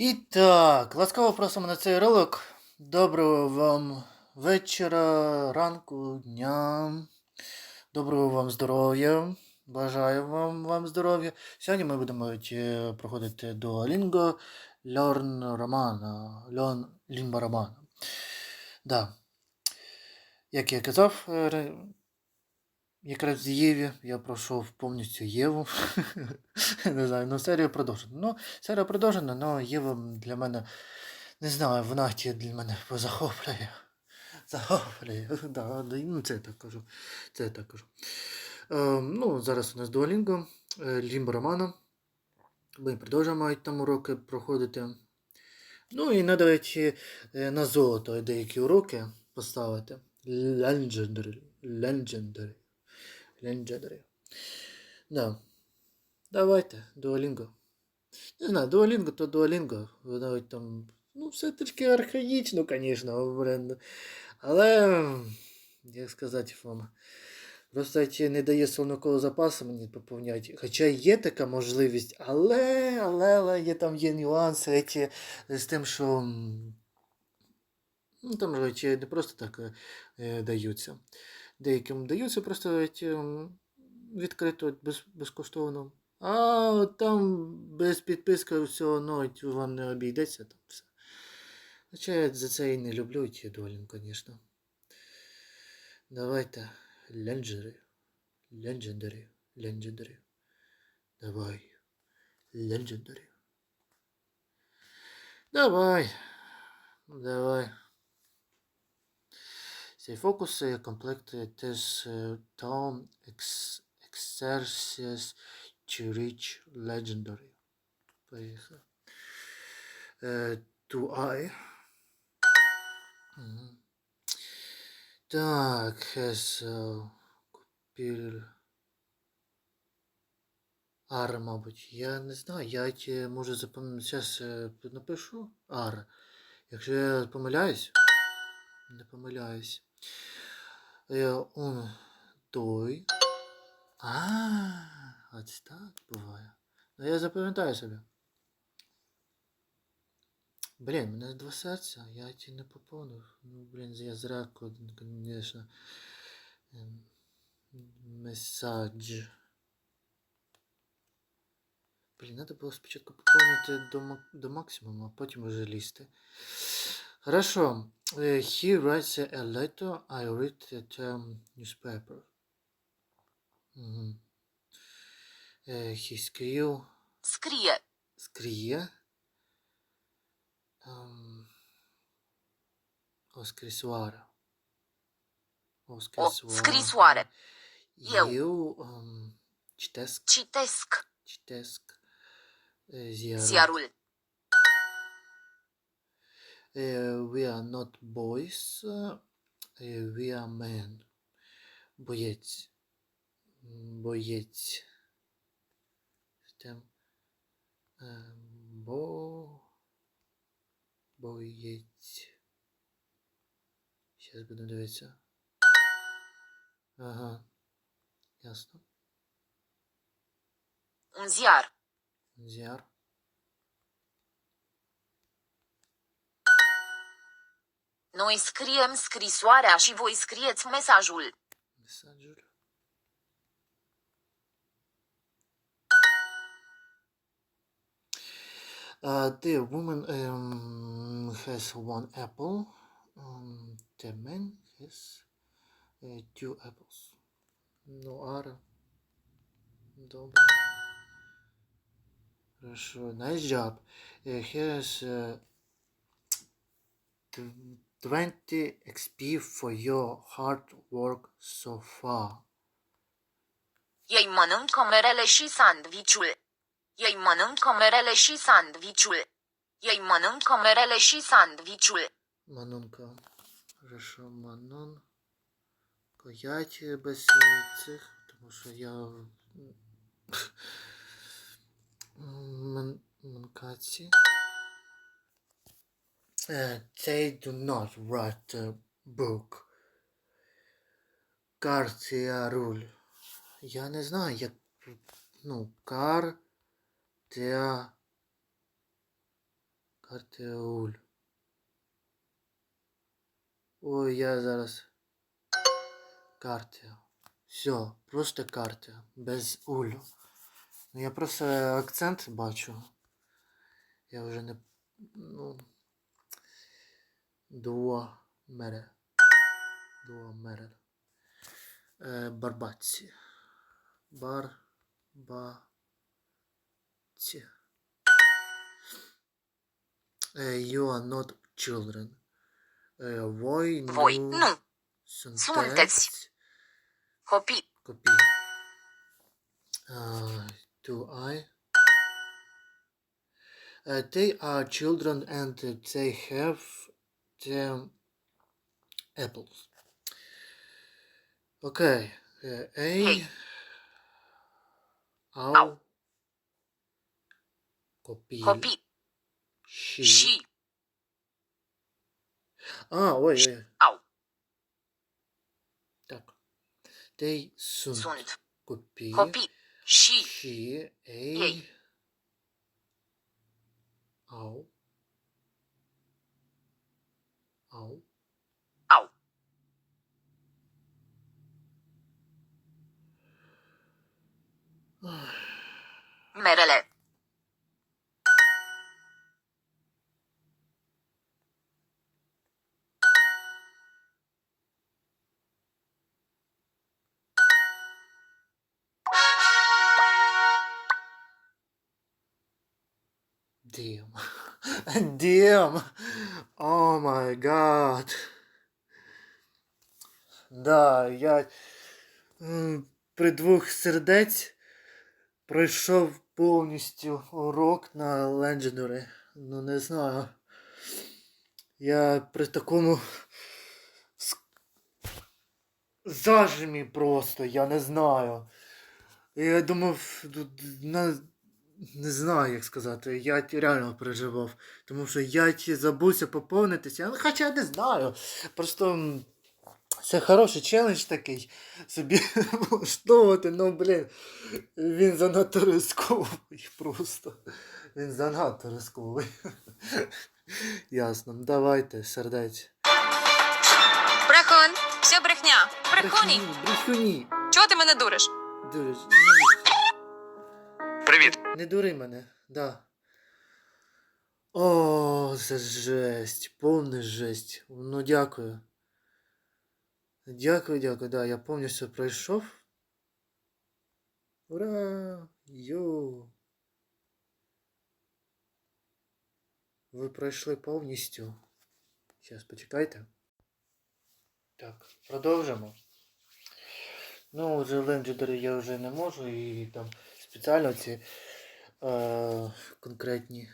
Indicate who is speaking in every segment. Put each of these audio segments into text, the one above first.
Speaker 1: І так, ласкаво просимо на цей ролик. Доброго вам вечора, ранку, дня. Доброго вам здоров'я. Бажаю вам, вам здоров'я. Сьогодні ми будемо е, проходити Duolingo Learn Romana. Learn Lingua Romana. Да. Як я казав, е, якраз з Єві я пройшов повністю Єву. Не знаю, ну серія продовжена. Ну, серія продовжена, але Єва для мене, не знаю, вона ті для мене захоплює. Захоплює. Да, ну це я так кажу. Це я так кажу. Е, ну, зараз у нас е, Лімба Романа. Ми продовжуємо там уроки проходити. Ну і навіть е, на золото деякі уроки поставити. Legendary. Legendary. Legendary. Да. Давайте, Duolingo. Не знаю, Duolingo то Duolingo. Навіть там, ну, все трішки архаїчно, звісно, блин. Але, як сказати вам, просто не дає словникового запасу мені поповняти. Хоча є така можливість, але, але, але є там є нюанси ті, з тим, що. Ну, там же ті не просто так е, даються. Деяким даються просто ті, відкрито без, безкоштовно. А там без підписки все одно ті вам не обійдеться там все. Хоча я за це і не люблю ті долін, звісно. Давайте. Legendary. Legendary. Legendary. Давай. Legendary. Давай. Давай. Цей фокус е, комплект е, теж е, Tom Ex- Exercises to Reach Legendary. Поїхали. Е, To I. Мгм. Так, uh, купіль. Ар, мабуть. Я не знаю, я ті можу запам'ятати. Зараз напишу Ар. Якщо я помиляюсь, не помиляюсь. Е, Он той. А, ось так буває. Ну я запам'ятаю собі. Блін, мене два серця, я ті не поповнив. Ну, блін, я зря, звісно. Ем, Месадж. Блін, треба було спочатку поповнити до, до максимуму, а потім вже лізти. Хорошо. Uh, he writes a letter. I read the term newspaper. Mm -hmm. he scriu.
Speaker 2: Scrie.
Speaker 1: Scrie. Um, o scrisoare. O scrisoare.
Speaker 2: O
Speaker 1: scrisoare.
Speaker 2: Eu,
Speaker 1: Eu um, citesc.
Speaker 2: Citesc.
Speaker 1: Citesc uh, ziarul.
Speaker 2: ziarul.
Speaker 1: E, we are not boys, e, we are men. Боєць. Боєць. Там. е, Бо. Боєць. Зараз будемо дивитися. Ага. Ясно.
Speaker 2: Ziar.
Speaker 1: Зяр.
Speaker 2: Noi scriem scrisoarea și voi scrieți mesajul.
Speaker 1: Mesajul. Uh, the woman um, has one apple. Um, the man has uh, two apples. Ну, ара. Добре. Хорошо. Nice job. Uh, here's uh, tw- 20 XP for your hard work so far.
Speaker 2: Ei mănâncă merele și sandviciul. Ei mănâncă merele și sandviciul. Ei mănâncă merele și sandviciul.
Speaker 1: Манонка. Хорошо, Манон. Я тебе без цих, тому що я. Ман... Манкаці. Uh, they do not write a book. Картія руль. Я не знаю, як. Ну, кар. Теа. Картеуль. Ой, я зараз. Карта. Все, просто карта. Без улю. Ну я просто акцент бачу. Я вже не. Ну. Dua mere. Dua mere. E. Eh, Bar. Ba. Eh, you are not children. Eh, e,
Speaker 2: voi
Speaker 1: nu, voi
Speaker 2: nu
Speaker 1: sunteți,
Speaker 2: sunteți copii.
Speaker 1: copii. Uh, do I? Uh, they are children and they have the apples. Okay. Uh, a.
Speaker 2: Hey.
Speaker 1: Au.
Speaker 2: Au.
Speaker 1: Copii.
Speaker 2: Copii.
Speaker 1: Și.
Speaker 2: Și
Speaker 1: Ah, oi, oi.
Speaker 2: au.
Speaker 1: Так. They sunt,
Speaker 2: Sunt
Speaker 1: copii.
Speaker 2: copii. Și
Speaker 1: Și ei,
Speaker 2: Ei.
Speaker 1: au au
Speaker 2: Merele.
Speaker 1: Damn. Damn. Oh my god. Да, я при двох сердець пройшов повністю урок на Legendary. Ну не знаю. Я при такому зажимі просто, я не знаю. Я думав, на, не знаю, як сказати, я реально переживав. Тому що я забувся поповнитися. Хоча не знаю. Просто це хороший челендж такий собі влаштовувати, ну блін, він занадто рисковий просто. Він занадто рисковий. Ясно. Давайте, сердець.
Speaker 3: Брехун, все брехня. Брехуні.
Speaker 1: Брехуні.
Speaker 3: Чого ти мене дуриш?
Speaker 1: Дуриш.
Speaker 4: Привіт.
Speaker 1: Не дури мене, да. О, це жесть, повна жесть. Ну дякую. Дякую, дякую, да, я повністю пройшов. Ура! Йоу! Ви пройшли повністю. Зараз почекайте. Так, продовжимо. Ну, вже ленджери я вже не можу і там спеціально ці е, конкретні.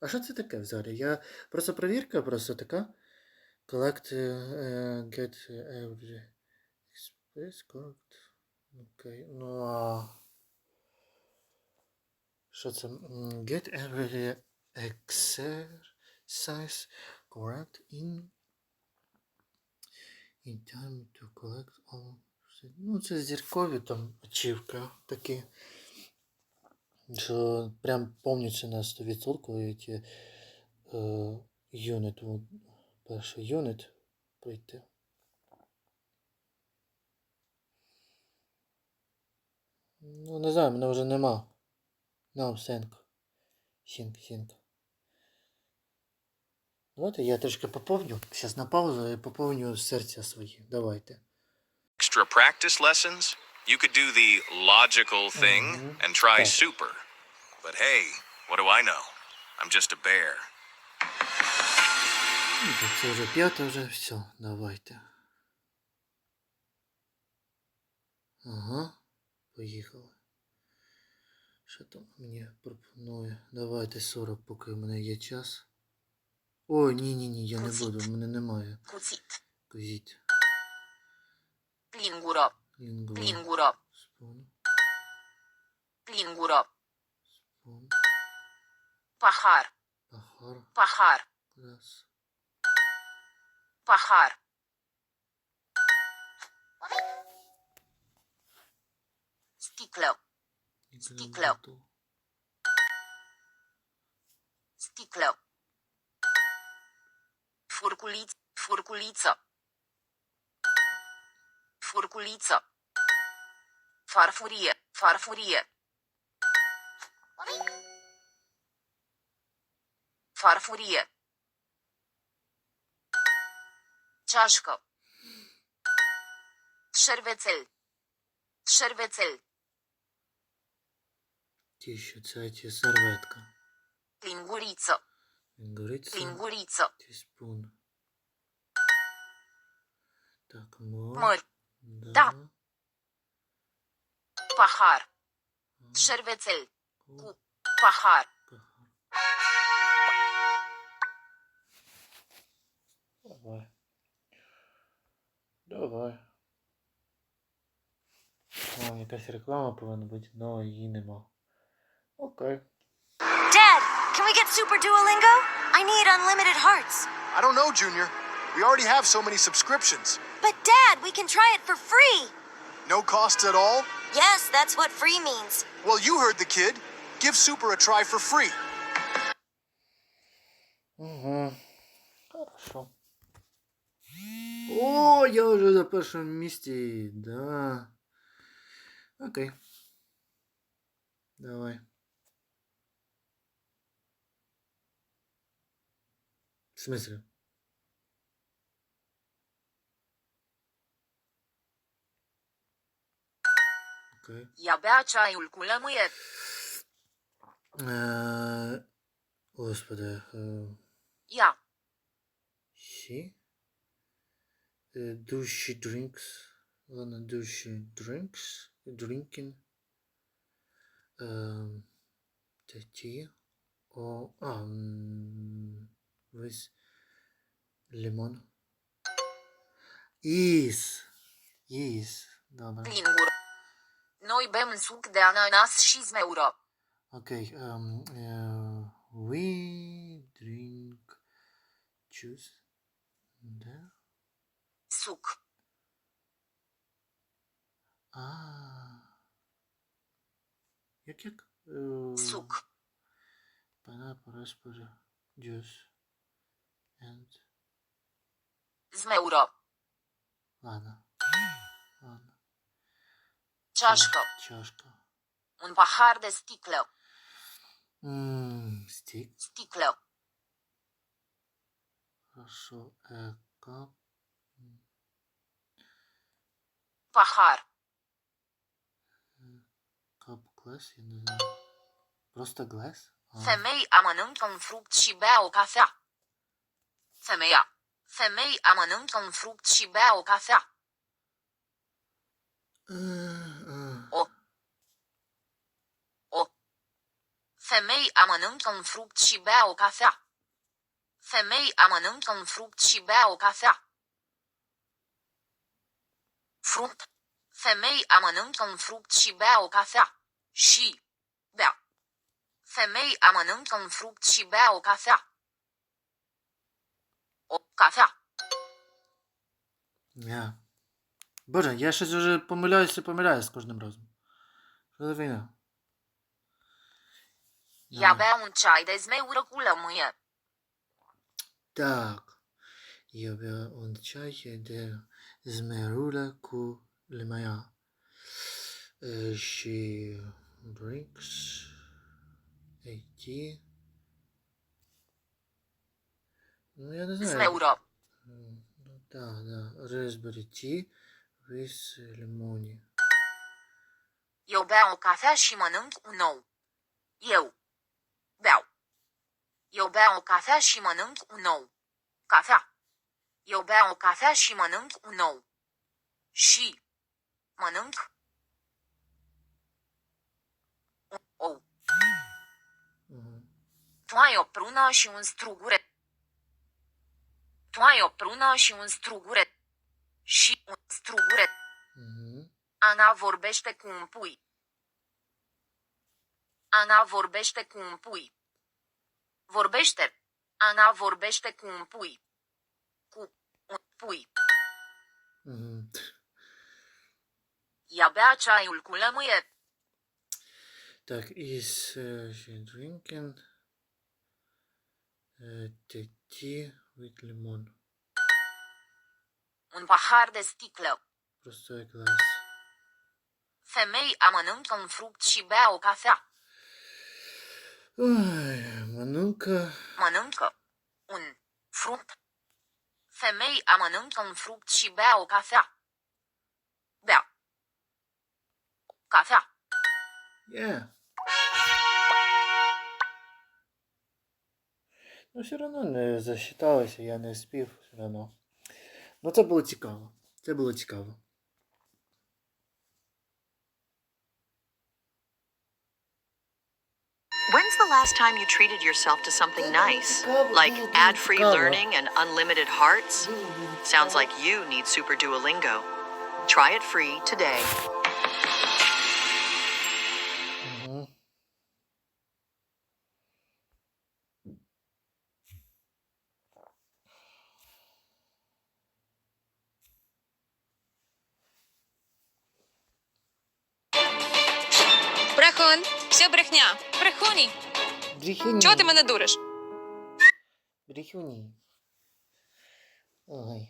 Speaker 1: А що це таке взагалі? Я просто перевірка просто така. Collect е, get every express correct. Окей. Ну а. Що це? Get every exercise correct in in time to collect all. Ну, це зіркові там ачівка такі. Що прям повністю на 100% ті е, юнит. Перший юнит пройти. Ну, не знаю, мене вже нема. Нам сенк. Сінк, сінк. Давайте я трішки поповню. Зараз на паузу і поповню серця свої. Давайте.
Speaker 4: Extra practice lessons? You could do the logical thing and try
Speaker 1: Okay.
Speaker 4: super. But hey, what do I know? I'm just a bear.
Speaker 1: Це вже п'яте вже. Все, давайте. Ага. Поїхали. Що там мені пропонує? Давайте 40, поки в мене є час. Ой, ні, ні, ні, я не буду, в мене немає. Лінгва.
Speaker 2: Plin gură.
Speaker 1: Спон.
Speaker 2: Plin.
Speaker 1: Спон.
Speaker 2: Pahar.
Speaker 1: Пахар.
Speaker 2: Pahar.
Speaker 1: Клас.
Speaker 2: Pahar. Sticlă. Sticlă. Sticlă. Furculiț, furculiță. Furculiță. Farfurie, farfurie. Farfurie. Ceașcă. Șervețel. Șervețel.
Speaker 1: Тише, це ті серветка.
Speaker 2: Linguriță.
Speaker 1: Лінгуриця.
Speaker 2: Linguriță.
Speaker 1: Тіспун. Так, мо.
Speaker 2: Măr.
Speaker 1: Да.
Speaker 2: Da. Pahar. Șervețel. Cu. Pahar.
Speaker 1: Давай. Давай. О, якась реклама повинна бути, але її нема. Окей.
Speaker 5: Dad, can we get Super Duolingo? I need unlimited hearts.
Speaker 6: I don't know, Junior. We already have so many subscriptions.
Speaker 5: But Dad, we can try it for free.
Speaker 6: No costs at all?
Speaker 5: Yes, that's what free means.
Speaker 6: Well, you heard the kid. Give Super a try for free.
Speaker 1: Угу. Хорошо. О, я вже на першому місці. Да. Окей. Давай. В смысле? Окей.
Speaker 2: Bea ceaiul cu lămâie.
Speaker 1: Е, Господи. Е,
Speaker 2: Ia.
Speaker 1: uh, do she drinks Lana do she drinks drinking um, tea or um with lemon is is Dobra.
Speaker 2: Noi bem um suc de ananas și zmeură.
Speaker 1: Okay, um, uh, we drink juice.
Speaker 2: Suc.
Speaker 1: А. Як як? Е,
Speaker 2: Suc.
Speaker 1: Pineapple, raspberry juice. And.
Speaker 2: Zmeură.
Speaker 1: Ладно. Ладно.
Speaker 2: Ceașcă.
Speaker 1: Чашка.
Speaker 2: Un pahar de sticlă.
Speaker 1: Ммм, стик.
Speaker 2: Sticlă.
Speaker 1: Хорошо. Э, кап.
Speaker 2: Pahar.
Speaker 1: Кап глаз, я не знаю. Просто глаз? А.
Speaker 2: Femeia mănâncă un fruct și bea o cafea. Femeia. Femeia mănâncă un fruct și bea o cafea.
Speaker 1: Э, а.
Speaker 2: O. O. Femeia mănâncă un fruct și bea o cafea. Femeia mănâncă un fruct și bea o cafea. Fruct. Femeia mănâncă un fruct și bea o cafea. Și. Bea. Femeia mănâncă un fruct și bea o cafea. O cafea.
Speaker 1: Я. Боже, я щось вже помиляюся і помиляюсь з кожним разом. Що за війна?
Speaker 2: Ea bea un ceai de zmeură cu lămâie.
Speaker 1: Так. Я бя он чай де zmerulă cu limea uh, și drinks, AT. Nu e
Speaker 2: Zmeură.
Speaker 1: Da, da, raspberry tea with limoni.
Speaker 2: Eu beau o cafea și mănânc un ou. Eu. Beau. Eu beau o cafea și mănânc un ou. Cafea. Eu beau o cafea și mănânc un ou. Și mănânc un ou. Tu ai o prună și un strugure. Tu ai o prună și un strugure. Și un strugure. Ana vorbește cu un pui. Ana vorbește cu un pui. Vorbește. Ana vorbește cu un pui Cu un pui.
Speaker 1: Мгм.
Speaker 2: Ea bea ceaiul cu lămâie.
Speaker 1: Так, is uh, she drinking uh, the tea Від лимон.
Speaker 2: Un pahar de sticlă.
Speaker 1: Просто як лес.
Speaker 2: Femei mănâncă un fruct și bea o cafea.
Speaker 1: Ой, манунка.
Speaker 2: Mănâncă un fruct. Femei mănâncă un fruct și bea o cafea. Bea. Cafea.
Speaker 1: Yeah. Ну, все одно не засчиталося, я не спів все одно. Ну, це було цікаво. Це було цікаво.
Speaker 7: the last time you treated yourself to something nice? Like ad free learning and unlimited hearts? Sounds like you need Super Duolingo. Try it free today.
Speaker 1: Угу.
Speaker 3: Брехун, все брехня. Брехуні.
Speaker 1: Брехуні.
Speaker 3: Чого ти мене дуриш?
Speaker 1: Брехуні. Ой.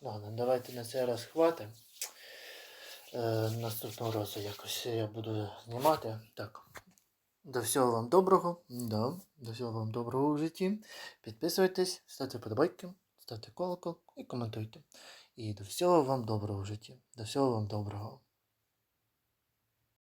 Speaker 1: Ладно, давайте на цей раз хватить. Е, наступного разу якось я буду знімати. Так. До всього вам доброго. Да, до всього вам доброго у житті. Підписуйтесь, ставте подобайки, ставте колокол і коментуйте. І до всього вам доброго в житті. До всього вам доброго.